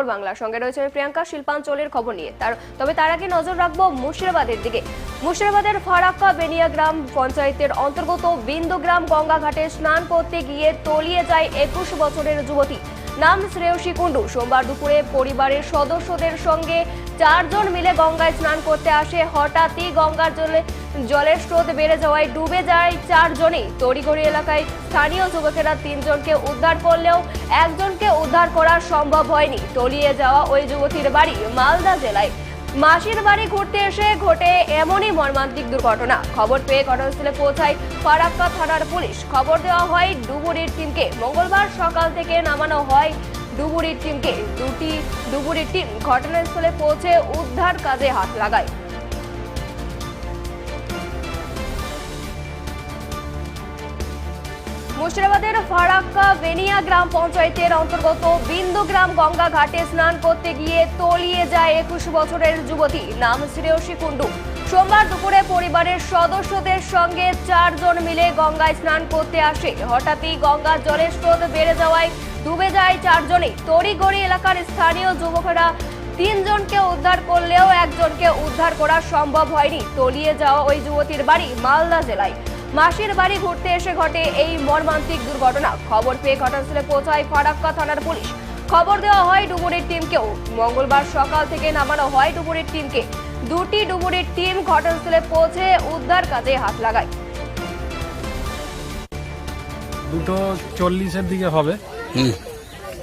খবর বাংলার সঙ্গে রয়েছে প্রিয়াঙ্কা শিল্পাঞ্চলের খবর নিয়ে। তার তবে তার আগে নজর রাখব মুর্শিদাবাদের দিকে। মুর্শিদাবাদের ফারাক্কা বেনিয়া গ্রাম পঞ্চায়েতের অন্তর্গত বিন্দুগ্রাম গঙ্গাঘাটে স্নান করতে গিয়ে তলিয়ে যায় একুশ বছরের যুবতী। নাম শ্রেয়সী কুণ্ডু। সোমবার দুপুরে পরিবারের সদস্যদের সঙ্গে চারজন মিলে গঙ্গায় স্নান করতে আসে। হঠাৎই গঙ্গার জলে, জলের স্রোত বেড়ে যাওয়ায় ডুবে যায় চারজনই। তড়িঘড়ি এলাকায় স্থানীয় যুবকেরা তিনজনকে উদ্ধার করলেও একজনকে উদ্ধার করা সম্ভব হয়নি। তলিয়ে যাওয়া ওই যুবতীর বাড়ি মালদা জেলায়। মাসির বাড়ি ঘুরতে এসে ঘটে এমনই মর্মান্তিক দুর্ঘটনা। খবর পেয়ে ঘটনাস্থলে পৌঁছায় ফারাক্কা থানার পুলিশ। খবর দেওয়া হয়, ডুবুরির টিমকে। মঙ্গলবার সকাল থেকে নামানো হয় ডুবুরির টিমকে দুটি ডুবুরির টিম ঘটনাস্থলে পৌঁছে উদ্ধার কাজে হাত লাগায়। মুর্শিদাবাদের ফারাক্কা বেনিয়া গ্রাম পঞ্চায়েতের অন্তর্গত বিন্দু গ্রাম গঙ্গা ঘাটে স্নান করতে গিয়ে তলিয়ে যায় একুশ বছরের যুবতী, নাম শ্রেয়সী কুণ্ডু। সোমবার দুপুরে পরিবারের সদস্যদের সঙ্গে চারজন মিলে গঙ্গায় স্নান করতে আসে। হঠাৎই গঙ্গার জলের স্রোত বেড়ে যাওয়ায় ডুবে যায় চারজনে তড়িগড়ি এলাকার স্থানীয় যুবকেরা তিনজনকে উদ্ধার করলেও একজনকে উদ্ধার করা সম্ভব হয়নি। তলিয়ে যাওয়া ওই যুবতীর বাড়ি মালদা জেলায়। মাসির বাড়ি ঘুরতে এসে ঘটে এই মর্মান্তিক দুর্ঘটনা। খবর পেয়ে ঘটনাস্থলে পৌঁছায় ফারাক্কা থানার পুলিশ। খবর দেওয়া হয় ডুবুরির টিমকেও। মঙ্গলবার সকাল থেকে নামানো হয় ডুবুরির টিমকে। দুটি ডুবুরির টিম ঘটনাস্থলে পৌঁছে উদ্ধার কাজে হাত লাগায়। দুটো চল্লিশের দিকে হবে।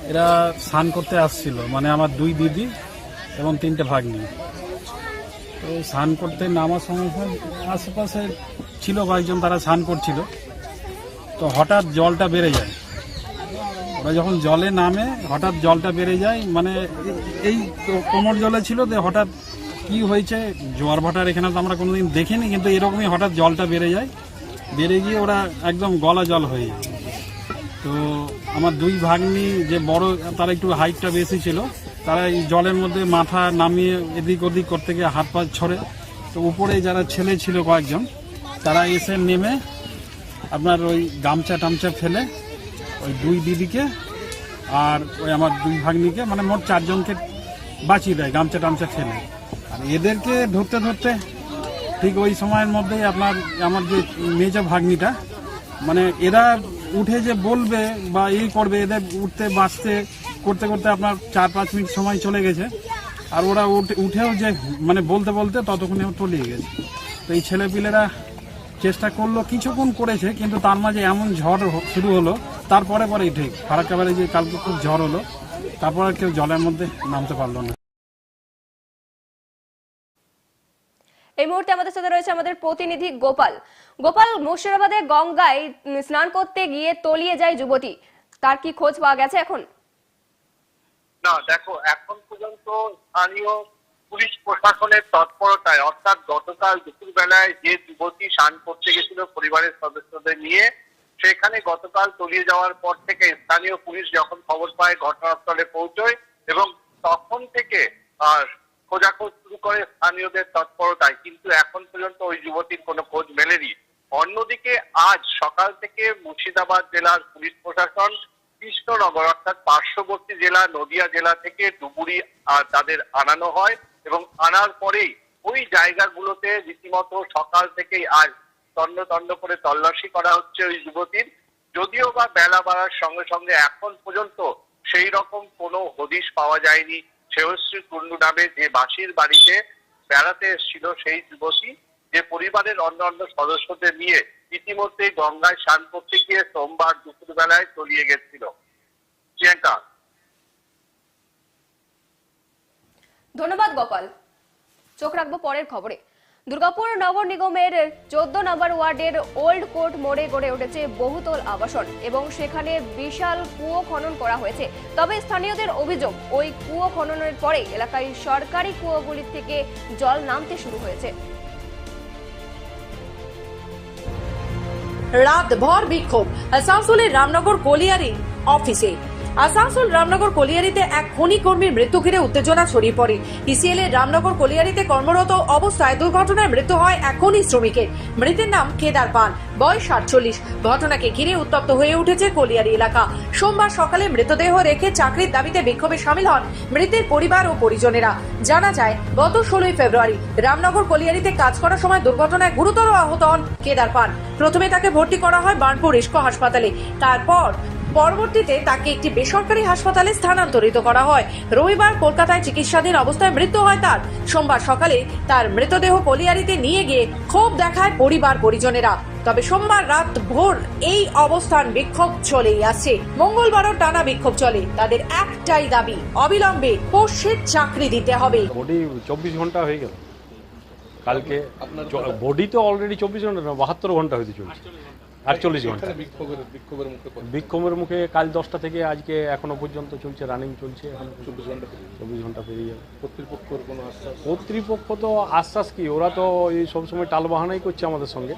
এরা স্নান করতে আসছিল মানে আমার দুই দিদি এবং তিনটে ভাগ্নি। তো স্নান করতে নামার সময় আশেপাশে ছিল কয়েকজন, তারা স্নান করছিল। তো হঠাৎ জলটা বেড়ে যায়। ওরা যখন জলে নামে, হঠাৎ জলটা বেড়ে যায় মানে এই কোমর জলে ছিল যে হঠাৎ কি হয়েছে, জোয়ার ভাটার এখানে তো আমরা কোনোদিন দেখিনি, কিন্তু এরকমই হঠাৎ জলটা বেড়ে যায়। বেড়ে গিয়ে ওরা একদম গলা জল হয়ে যায়। তো আমার দুই ভাগ্নি যে বড়, তারা একটু হাইটটা বেশি ছিল, তারা এই জলের মধ্যে মাথা নামিয়ে এদিক ওদিক করতে গিয়ে হাত পা ছড়ে, তো উপরে যারা ছেলে ছিল কয়েকজন, তারা এসে নেমে আপনার ওই গামছা টামছা ফেলে ওই দুই দিদিকে আর ওই আমার দুই ভাগ্নিকে মানে মোট চারজনকে বাঁচিয়ে দেয়, গামছা টামছা ফেলে। আর এদেরকে ধরতে ধরতে ঠিক ওই সময়ের মধ্যেই আপনার, আমার যে মেজ ভাগ্নিটা মানে এরা উঠে যে বলবে বা এই করবে, এদের উঠতে, বাঁচতে, করতে করতে আপনার চার, পাঁচ মিনিট সময় চলে গেছে। আর ওরা উঠে- উঠেও যে মানে বলতে বলতে ততক্ষণে ও তলিয়ে গেছে। তো এই ছেলেপিলেরা চেষ্টা করল, কিছুক্ষণ করেছে, কিন্তু তার মাঝে এমন ঝড় শুরু হলো। তারপরে পরেই ঠিক ফারাক্কাবারে যে কালকে খুব ঝড় হলো। তারপর কেউ জলের মধ্যে নামতে পারল না। এই মুহূর্তে আমাদের সাথে রয়েছে আমাদের প্রতিনিধি গোপাল। গোপাল, মুর্শিদাবাদে গঙ্গায় স্নান করতে গিয়ে তলিয়ে যায় যুবতী। তার কি খোঁজ পাওয়া গেছে এখন? না, দেখো, এখন পর্যন্ত স্থানীয় পুলিশ প্রশাসনের তৎপরতায়, অর্থাৎ গতকাল দুপুর বেলায় যে যুবতী স্নান করতে গেছিল পরিবারের সদস্যদের নিয়ে, সেখানে গতকাল তলিয়ে যাওয়ার পর থেকে স্থানীয় পুলিশ যখন খবর পায় ঘটনাস্থলে পৌঁছয় এবং তখন থেকে খোঁজাখোঁজ করে স্থানীয়দের তৎপরতায় কিন্তু এখন পর্যন্ত ওই যুবতীর কোনো খোঁজ মেলেনি। অন্যদিকে আজ সকাল থেকে মুর্শিদাবাদ জেলার পুলিশ প্রশাসন, কৃষ্ণনগর অর্থাৎ পার্শ্ববর্তী জেলা, নদিয়া জেলা থেকে ডুবুরি তাদের আনানো হয় এবং আনার পরেই ওই জায়গাগুলোতে রীতিমতো সকাল থেকেই আজ তন্ন তন্ন করে তল্লাশি করা হচ্ছে ওই যুবতীর। যদিও বা বেলা বাড়ার সঙ্গে সঙ্গে এখন পর্যন্ত সেই রকম কোনো হদিশ পাওয়া যায়নি। শ্রেয়শ্রী কুন্ডু নামে যে মাসির বাড়িতে বেড়াতে এসেছিল সেই যুবতী, যে পরিবারের অন্য অন্য সদস্যদের নিয়ে ইতিমধ্যে গঙ্গায় স্নান করতে গিয়ে সোমবার দুপুর বেলায় তলিয়ে গেছিল। প্রিয়াঙ্কা। ধন্যবাদ গোপাল। চোখ রাখব পরের খবরে। দুর্গাপুর নগর নিগমের চোদ্দ নম্বর ওয়ার্ডের ওল্ড কোর্ট মোড়ে গড়ে উঠেছে বহুতল আবাসন এবং সেখানে বিশাল কুয়ো খনন করা হয়েছে। তবে স্থানীয়দের অভিযোগ, ওই কুয়ো খননের পরে এলাকায় সরকারি কুয়োগুলির থেকে জল নামতে শুরু হয়েছে। রাতভর বিক্ষোভ। আসানসোলের রামনগর কলিয়ারি অফিসে আসানসোল রামনগর কলিয়ারিতে এক খনি কর্মীর মৃত্যু ঘিরে উত্তেজনা ছড়িয়ে পড়ে। ইসিএল এর রামনগর কলিয়ারিতে কর্মরত অবস্থায় দুর্ঘটনায় মৃত্যু হয় এক খনি শ্রমিকের মৃতের নাম কেদার পান বয়স সাতচল্লিশ। ঘটনাকে ঘিরে উত্তপ্ত হয়ে উঠেছে কলিয়ারি এলাকা। সোমবার সকালে মৃতদেহ রেখে চাকরির দাবিতে বিক্ষোভে সামিল হন মৃতের পরিবার ও পরিজনেরা। জানা যায়, গত ষোলোই ফেব্রুয়ারি রামনগর কলিয়ারিতে কাজ করার সময় দুর্ঘটনায় গুরুতর আহত হন কেদার পান প্রথমে তাকে ভর্তি করা হয় বার্নপুর ইস্কো হাসপাতালে। তারপর পরবর্তীতে তাকে একটি বেসরকারি হাসপাতালে স্থানান্তরিত করা হয়। রবিবার কলকাতায় চিকিৎসাধীন অবস্থায় মৃত্যু হয় তার। সোমবার সকালে তার মৃতদেহ কলিয়ারিতে নিয়ে গিয়ে ক্ষোভ দেখায় পরিবার পরিজনেরা। তবে সোমবার রাত ভোর এই অবস্থান বিক্ষোভ চলেই আসছে মঙ্গলবারও টানা বিক্ষোভ চলে। তাদের একটাই দাবি অবিলম্বে পোষ্যের চাকরি দিতে হবে। বডি চব্বিশ ঘণ্টা হয়ে গেল। কালকে বডি তো অলরেডি চব্বিশ ঘণ্টা না বাহাত্তর ঘণ্টা হইতে চলছে। আটচল্লিশ ঘণ্টা। বিক্ষোভের মুখে কাল দশটা থেকে আজকে এখনও পর্যন্ত চলছে রানিং চলছে এখন চব্বিশ ঘণ্টা চব্বিশ ঘণ্টা পেরিয়ে যাবে। কর্তৃপক্ষের কোনো আশ্বাস? কর্তৃপক্ষ তো আশ্বাস কি ওরা তো এই সবসময় টালবাহানাই করছে আমাদের সঙ্গে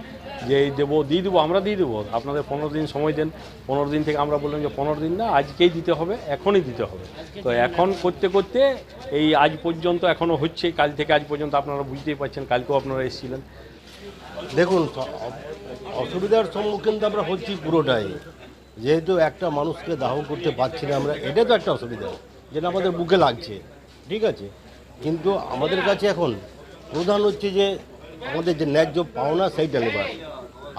যে এই দেবো দিয়ে দেবো আমরা দিয়ে দেবো। আপনাদের পনেরো দিন সময় দেন পনেরো দিন থেকে আমরা বললাম যে পনেরো দিন না আজকেই দিতে হবে এখনই দিতে হবে। তো এখন করতে করতে এই আজ পর্যন্ত এখনও হচ্ছে কাল থেকে আজ পর্যন্ত আপনারা বুঝতেই পারছেন কালকেও আপনারা এসেছিলেন। দেখুন অসুবিধার সম্মুখীন তো আমরা হচ্ছি পুরোটাই। যেহেতু একটা মানুষকে দাহ করতে পারছি না আমরা, এটা তো একটা অসুবিধা, যেটা আমাদের বুকে লাগছে, ঠিক আছে? কিন্তু আমাদের কাছে এখন প্রধান হচ্ছে যে আমাদের যে ন্যায্য পাওনা সেইটা নেবার।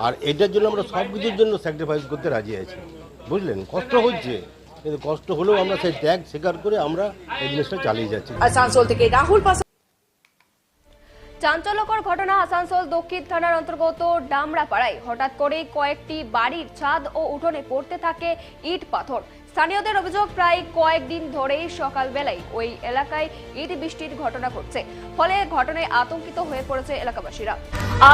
আর এটার জন্য আমরা সব কিছুর জন্য স্যাক্রিফাইস করতে রাজি আছি। বুঝলেন? কষ্ট হচ্ছে, কিন্তু কষ্ট হলেও আমরা সেই ত্যাগ স্বীকার করে আমরা এই জিনিসটা চালিয়ে যাচ্ছি। আসানসোল থেকে রাহুল চাঞ্চল্যকর ঘটনা আসানসোল দক্ষিণ থানার অন্তর্গত ডামরাপাড়ায়। হঠাৎ করেই কয়েকটি বাড়ির ছাদ ও উঠোনে পড়তে থাকে ইট পাথর। স্থানীয়দের অভিযোগ প্রায় কয়েকদিন ধরেই সকালবেলায় ওই এলাকায় ইট বৃষ্টির ঘটনা ঘটছে। ফলে ঘটনায় আতঙ্কিত হয়ে পড়েছে এলাকাবাসীরা।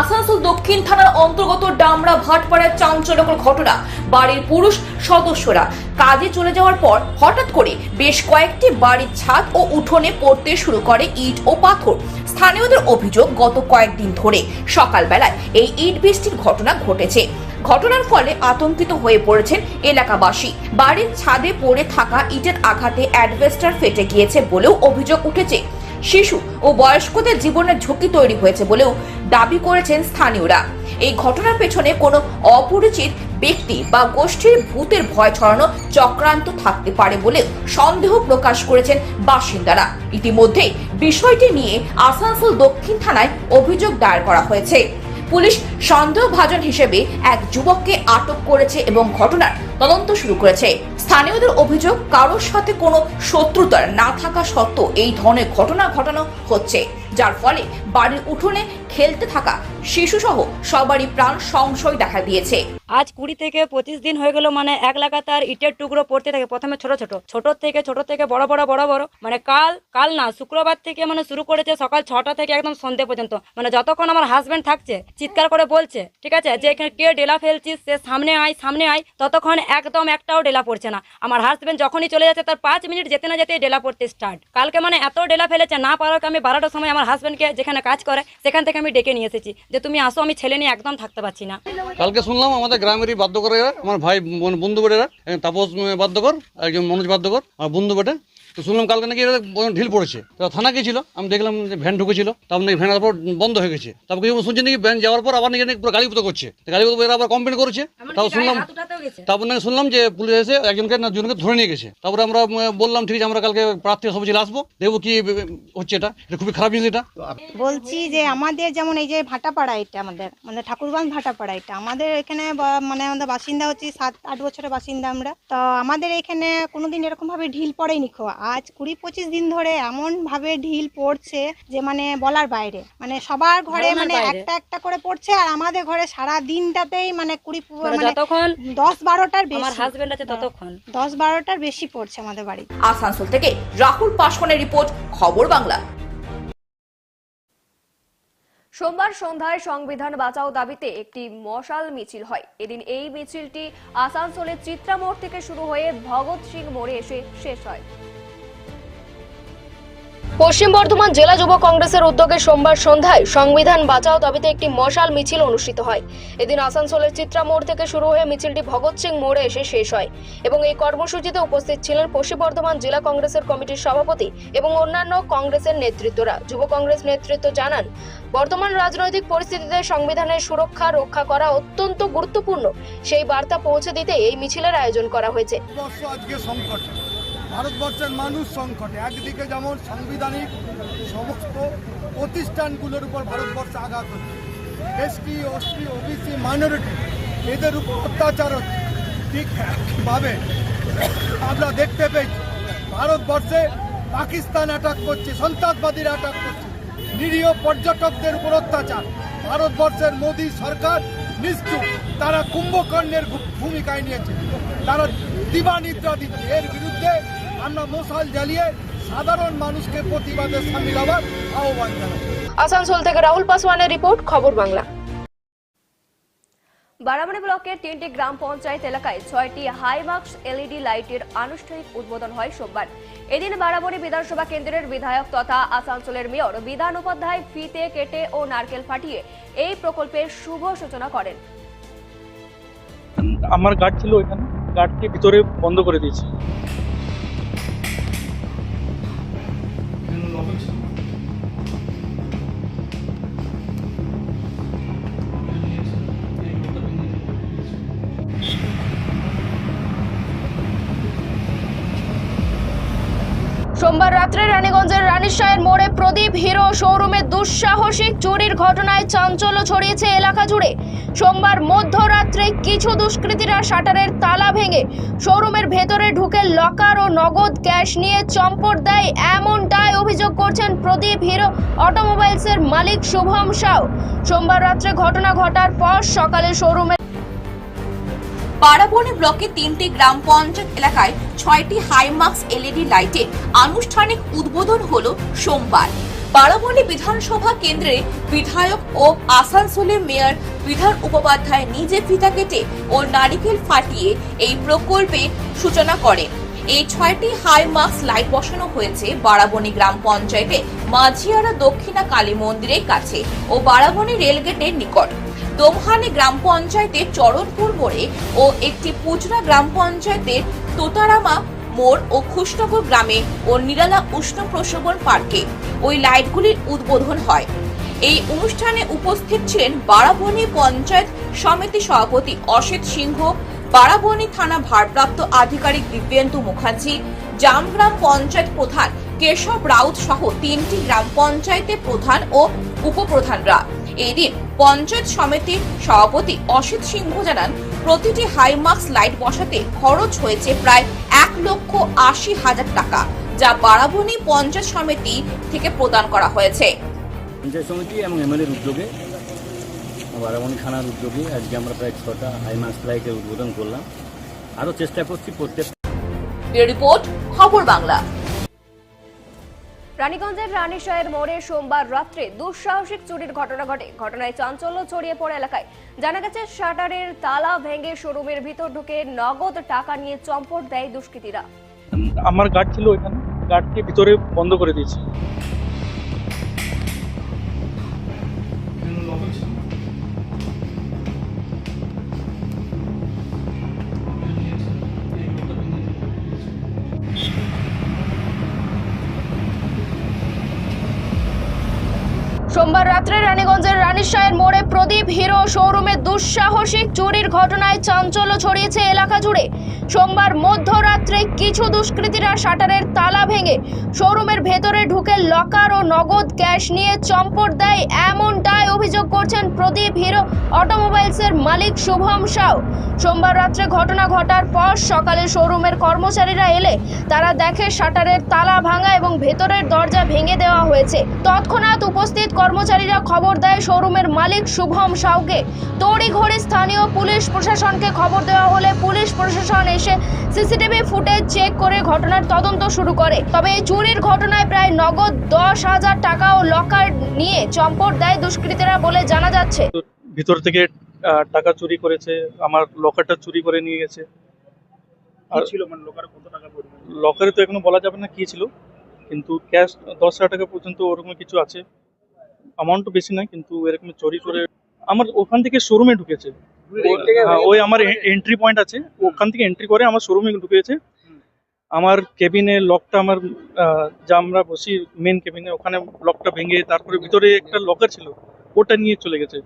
আসানসোল দক্ষিণ থানার অন্তর্গত ডামরা ভাটপাড়ার চাঞ্চল্যকর ঘটনা। বাড়ির পুরুষ সদস্যরা কাজে চলে যাওয়ার পর হঠাৎ করে বেশ কয়েকটি বাড়ির ছাদ ও উঠোনে পড়তে শুরু করে ইট ও পাথর। স্থানীয়দের অভিযোগ গত কয়েকদিন ধরে সকালবেলায় এই ইট বৃষ্টির ঘটনা ঘটেছে। ঘটনার ফলে আতঙ্কিত হয়ে পড়েছেন এলাকাবাসী। বাড়ির ছাদে পড়ে থাকা ইটের আঘাতে অ্যাডভেস্টার ফেটে গিয়েছে বলেও অভিযোগ উঠেছে। শিশু ও বয়স্কদের জীবনের ঝুঁকি তৈরি হয়েছে বলেও দাবি করেছেন স্থানীয়রা। এই ঘটনার পেছনে কোনো অপরিচিত ব্যক্তি বা গোষ্ঠীর ভূতের ভয় ছড়ানো চক্রান্ত থাকতে পারে বলে সন্দেহ প্রকাশ করেছেন বাসিন্দারা। ইতিমধ্যে বিষয়টি নিয়ে আসানসোল দক্ষিণ থানায় অভিযোগ দায়ের করা হয়েছে। পুলিশ সন্দেহভাজন হিসেবে এক যুবককে আটক করেছে এবং ঘটনার তদন্ত শুরু করেছে। স্থানীয়দের অভিযোগ, কারোর সাথে কোনো শত্রুতার না থাকা সত্ত্বেও এই ধরনের ঘটনা ঘটানো হচ্ছে। যার ফলে বাড়ির উঠোনে খেলতে থাকা শিশুসহ সবারই প্রাণ সংশয় দেখা দিয়েছে। আজ কুড়ি থেকে পঁচিশ দিন হয়ে গেল মানে এক লাগাতার ইটের টুকরো পড়তে থাকে, প্রথমে ছোট ছোট ছোট থেকে ছোট থেকে বড় বড় বড় বড় মানে কাল কাল না, শুক্রবার থেকে মানে শুরু করেছে সকাল ছটা থেকে একদম সন্ধে পর্যন্ত। মানে যতক্ষণ আমার হাজবেন্ড থাকছে, চিৎকার করে বলছে, ঠিক আছে, যে এখানে কে ডেলা ফেলছিস, সে সামনে আয় সামনে আয়, ততক্ষণ একদম একটাও ডেলা পড়ছে না। আমার হাজবেন্ড যখনই চলে যাচ্ছে, তার পাঁচ মিনিট যেতে না যেতে ডেলা পড়তে স্টার্ট কালকে মানে এত ডেলা ফেলেছে, না পারার আমি বারোটার সময় আমার হাজবেন্ডকে যেখানে কাজ করে সেখান থেকে আমি ডেকে নিয়ে এসেছি যে তুমি আসো আমি ছেলে নিয়ে একদম থাকতে পারছি না। কালকে শুনলাম আমাদের গ্রামেরই বাদ্যকরেরা আমার ভাই বোন- বন্ধু বেটেরা তাপস উম, বাদ্যকর একজন মনোজ বাদ্যকর আমার বন্ধু বেটে। তো শুনলাম কালকে নাকি ঢিল পড়েছে। তো থানা গেছিল আমি দেখলাম যে ভ্যান ঢুকেছিল তারপর নাকি ভ্যান পর বন্ধ হয়ে গেছে। তারপর শুনছি নাকি ভ্যান যাওয়ার পর আবার নাকি পুরো গালিপুতো করছে। গালিপুতো এরা আবার কমপ্লেন করেছে। তাও শুনলাম তারপর নাকি শুনলাম যে পুলিশ এসে একজনকে না দুজনকে ধরে নিয়ে গেছে। তারপরে আমরা বললাম ঠিক আছে আমরা কালকে প্রার্থী সব ছেলে আসব। দেখব কি হচ্ছে এটা। এটা খুবই খারাপ জিনিস এটা। বলছি যে আমাদের যেমন এই যে ভাটাপাড়া এটা আমাদের মানে ঠাকুরগঞ্জ ভাটাপাড়া এটা আমাদের এখানে মানে আমাদের বাসিন্দা হচ্ছে সাত আট বছরের বাসিন্দা আমরা। তো আমাদের এখানে কোনোদিন এরকম ভাবে ঢিল পড়েনি খো আজ কুড়ি পঁচিশ দিন ধরে এমন ভাবে ঢিল পড়ছে যে মানে বলার বাইরে। মানে সবার ঘরে মানে একটা একটা করে পড়ছে আর আমাদের ঘরে সারা দিনটাতেই মানে কুড়ি মানে মানে যতক্ষণ দশ বারোটার আমার হাজবেন্ড আছে ততক্ষণ। দশ বারোটার বেশি পড়ছে আমাদের বাড়ি। আসানসোল থেকে রাহুল পাশকনের রিপোর্ট খবর বাংলা। সোমবার সন্ধ্যায় সংবিধান বাঁচাও দাবিতে একটি মশাল মিছিল হয়। এদিন এই মিছিলটি আসানসোলের চিত্রামোড় থেকে শুরু হয়ে ভগৎ সিং মোড়ে এসে শেষ হয়। পশ্চিম বর্ধমান জেলা যুব কংগ্রেসের উদ্যোগে সোমবার সন্ধ্যায় সংবিধান বাঁচাও দাবিতে একটি মশাল মিছিল অনুষ্ঠিত হয়। এদিন আসানসোলের চিত্রা মোড় থেকে শুরু হয়ে মিছিলটি ভগৎ সিং মোড়ে এসে শেষ হয় এবং এই কর্মসূচিতে উপস্থিত ছিলেন পশ্চিম বর্ধমান জেলা কংগ্রেসের কমিটির সভাপতি এবং অন্যান্য কংগ্রেসের নেতৃত্বরা। যুব কংগ্রেস নেতৃত্ব জানান, বর্তমান রাজনৈতিক পরিস্থিতিতে সংবিধানের সুরক্ষা রক্ষা করা অত্যন্ত গুরুত্বপূর্ণ। সেই বার্তা পৌঁছে দিতে এই মিছিলের আয়োজন করা হয়েছে। ভারতবর্ষের মানুষ সংকটে। একদিকে যেমন সাংবিধানিক সমস্ত প্রতিষ্ঠানগুলোর উপর ভারতবর্ষ আঘাত হচ্ছে এসটি ওসটি ওবিসি মাইনরিটি এদের উপর অত্যাচার হচ্ছে। ঠিক একইভাবে আমরা দেখতে পেয়েছি, ভারতবর্ষে পাকিস্তান অ্যাটাক করছে, সন্ত্রাসবাদীরা অ্যাটাক করছে, নিরীহ পর্যটকদের উপর অত্যাচার। ভারতবর্ষের মোদী সরকার নিশ্চুপ তারা কুম্ভকর্ণের ভূমিকায় নিয়েছে, তারা দিবানিদ্রা দিচ্ছে। এর বিরুদ্ধে আমরা মশাল জ্বালিয়ে সাধারণ মানুষকে প্রতিবাদে সামিল হওয়ার আহ্বান জানাই। আসানসোল থেকে রাহুল পাসওয়ানের রিপোর্ট খবর বাংলা। বারামণি ব্লকের তিনটি গ্রাম পঞ্চায়েত এলাকায় ছয়টি হাইমার্কস এলইডি লাইটের আনুষ্ঠানিক উদ্বোধন হয় সোমবার। এদিন বারামণি বিধানসভা কেন্দ্রের বিধায়ক তথা আসানসোলের মেয়র বিধান উপাধ্যায় ফিতে কেটে ও নারকেল ফাটিয়ে এই প্রকল্পের শুভ সূচনা করেন। আমার গার্ড ছিল ওইখানে। গার্ডকে ভিতরে বন্ধ করে দিয়েছি। সোমবার রাত্রে রানীগঞ্জের রানীশাহের মোড়ে প্রদীপ হিরো শোরুমে দুঃসাহসিক চুরির ঘটনায় চাঞ্চল্য ছড়িয়েছে এলাকা জুড়ে। সোমবার মধ্যরাত্রে কিছু দুষ্কৃতীরা শাটারের তালা ভেঙে শোরুমের ভেতরে ঢুকে লকার ও নগদ ক্যাশ নিয়ে চম্পট দেয় এমনটাই অভিযোগ করছেন প্রদীপ হিরো অটোমোবাইলসের মালিক শুভম সাউ। সোমবার রাত্রে ঘটনা ঘটার পর সকালে শোরুমে পাড়াবনি ব্লকে তিনটি গ্রাম পঞ্চায়েত এলাকায় ছয়টি হাইমার্কস এলইডি লাইটের আনুষ্ঠানিক উদ্বোধন হল সোমবার। পাড়াবনি বিধানসভা কেন্দ্রে বিধায়ক ও আসানসোলের মেয়র, বিধান উপাধ্যায় নিজে ফিতা কেটে ও নারিকেল ফাটিয়ে এই প্রকল্পে সূচনা করেন। এই ছয়টি হাইমার্কস লাইট বসানো হয়েছে বারাবণী গ্রাম পঞ্চায়েতে মাঝিয়ারা দক্ষিণা কালী মন্দিরের কাছে ও বারাবণী রেলগেটের নিকট। দোমহানি গ্রাম পঞ্চায়েতের চরণপুর মোড়ে ও একটি পুজরা গ্রাম পঞ্চায়েতের তোতারামা মোড় ও খুশনগর গ্রামে ও নিরালা উষ্ণ প্রসবন পার্কে ওই লাইটগুলির উদ্বোধন হয়। এই অনুষ্ঠানে উপস্থিত ছিলেন বারাবণী পঞ্চায়েত সমিতি সভাপতি অসিত সিংহ, বারাবণী থানা ভারপ্রাপ্ত আধিকারিক দিব্যেন্দু মুখার্জি, জামগ্রাম পঞ্চায়েত প্রধান কেশব রাউত সহ তিনটি গ্রাম পঞ্চায়েতের প্রধান ও উপপ্রধানরা। এদিন পঞ্চায়েত সমিতির সভাপতি অসিত সিংহ জানান প্রতিটি হাইমার্কস লাইট বসাতে খরচ হয়েছে প্রায় এক লক্ষ আশি হাজার টাকা যা বারাবণী পঞ্চায়েত সমিতি থেকে প্রদান করা হয়েছে। পঞ্চায়েত সমিতি এবং এমএলএর উদ্যোগে বারামণি থানার উদ্যোগে আজকে আমরা প্রায় ছটা হাইমার্স লাইটের উদ্বোধন করলাম। আরও চেষ্টা করছি প্রত্যেক রিপোর্ট খবর বাংলা। রানীগঞ্জের রানীশাহের মোড়ে সোমবার রাত্রে দুঃসাহসিক চুরির ঘটনা ঘটে। ঘটনায় চাঞ্চল্য ছড়িয়ে পড়ে এলাকায়। জানা গেছে, শাটারের তালা ভেঙে শোরুমের ভিতর ঢুকে নগদ টাকা নিয়ে চম্পট দেয় দুষ্কৃতীরা। আমার গার্ড ছিল ওইখানে। গার্ডকে ভিতরে বন্ধ করে দিয়েছি। রানীগঞ্জের মোড়ে প্রদীপ হিরো শোরুমে দুঃসাহসিক চুরির ঘটনায় চাঞ্চল্য ছড়িয়েছে এলাকা জুড়ে। সোমবার মধ্যরাত্রে কিছু দুষ্কৃতীরা শাটারের তালা ভেঙে শোরুমের ভেতরে ঢুকে লকার ও নগদ ক্যাশ নিয়ে চম্পট দেয় এমনটাই অভিযোগ করছেন প্রদীপ হিরো অটোমোবাইলসের মালিক শুভম সাউ। সোমবার রাত্রে ঘটনা ঘটার পর সকালে শোরুমের কর্মচারীরা এলে তারা দেখে শাটারের তালা ভাঙা এবং ভেতরের দরজা ভেঙে দেওয়া হয়েছে। তৎক্ষণাৎ উপস্থিত কর্মচারীরা খবর দেয় শোরুমের মালিক শুভম সাউকে। তড়িঘড়ি স্থানীয় পুলিশ প্রশাসনকে খবর দেওয়া হলে পুলিশ প্রশাসন এসে সিসিটিভি ফুটেজ চেক করে ঘটনার তদন্ত শুরু করে। তবে এই চুরির ঘটনায় প্রায় নগদ দশ হাজার টাকা ও লকার নিয়ে চম্পট দেয় দুষ্কৃতীরা বলে জানা যাচ্ছে। ভিতর থেকে টাকা চুরি করেছে আমার লকারটা চুরি করে নিয়ে গেছে। আর ছিল? মানে লোকার কত টাকা লকারে তো এখনও বলা যাবে না কি ছিল কিন্তু ক্যাশ দশ হাজার টাকা পর্যন্ত ওরকম কিছু আছে। অ্যামাউন্টও বেশি না কিন্তু এরকম চুরি করে আমার ওখান থেকে শোরুমে ঢুকেছে। হ্যাঁ, ওই আমার এন্ট্রি পয়েন্ট আছে। ওখান থেকে এন্ট্রি করে আমার শোরুমে ঢুকেছে। আমার কেবিনে লকটা আমার আহ, যা আমরা বসি মেন কেবিনে ওখানে লকটা ভেঙে তারপরে ভিতরে একটা লকার ছিল। ওটা নিয়ে চলে গেছে।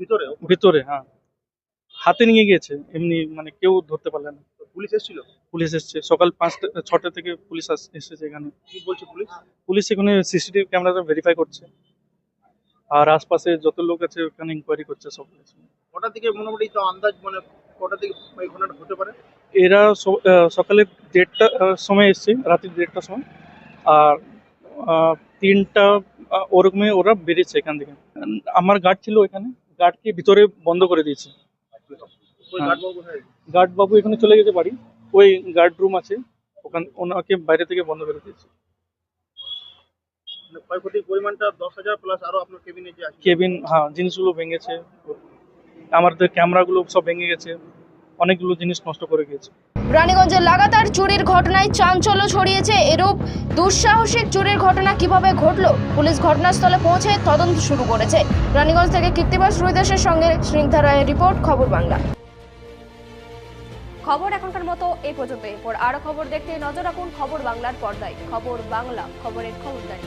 ভিতরে? ভিতরে হ্যাঁ। হাতে নিয়ে গিয়েছে এমনি মানে কেউ ধরতে পারলে না। পুলিশ এসেছিল? পুলিশ এসছে। সকাল পাঁচটা ছটা থেকে পুলিশ এসেছে এখানে। কি বলছে পুলিশ? পুলিশ এখানে সিসিটিভি ক্যামেরাটা ভেরিফাই করছে। আর আশপাশে যত লোক আছে ওখানে ইনকোয়ারি করছে সব কিছু কটা থেকে মোটামুটি তো আন্দাজ মানে কটা থেকে এই ঘটনাটা হতে পারে? এরা সকালে দেড়টা সময় এসছে রাত্রি দেড়টার সময়। আর তিনটা আহ, ওরকমে ওরা বেরিয়েছে এখান থেকে। আমার গার্ড ছিল এখানে গার্ডকে ভিতরে বন্ধ করে দিয়েছে। ওই গার্ডবাবু কোথায় গার্ড বাবু এখানে চলে গেছে বাড়ি। ওই গার্ড রুম আছে। ওখান ওনাকে বাইরে থেকে বন্ধ করে দিয়েছে। মানে ক্ষয়ক্ষতির পরিমাণটা দশ হাজার প্লাস আরও আপনার কেবিনে যে কেবিন হ্যাঁ জিনিসগুলো ভেঙেছে। আমাদের ক্যামেরাগুলো সব ভেঙে গেছে। অনেকগুলো জিনিস নষ্ট করে গিয়েছে। রানীগঞ্জে লাগাতার চুরির ঘটনায় চাঞ্চল্য ছড়িয়েছে এরূপ দুঃসাহসিক চুরির ঘটনা কীভাবে ঘটল? পুলিশ ঘটনাস্থলে পৌঁছে তদন্ত শুরু করেছে। রানীগঞ্জ থেকে কীর্তিবাস রুইদাসের সঙ্গে স্নিগ্ধা রায়ের রিপোর্ট, খবর বাংলা। খবর এখনকার মতো এই পর্যন্ত এরপর আরও খবর দেখতে নজর রাখুন খবর বাংলার পর্দায়। খবর বাংলা, খবরের খবরদারি।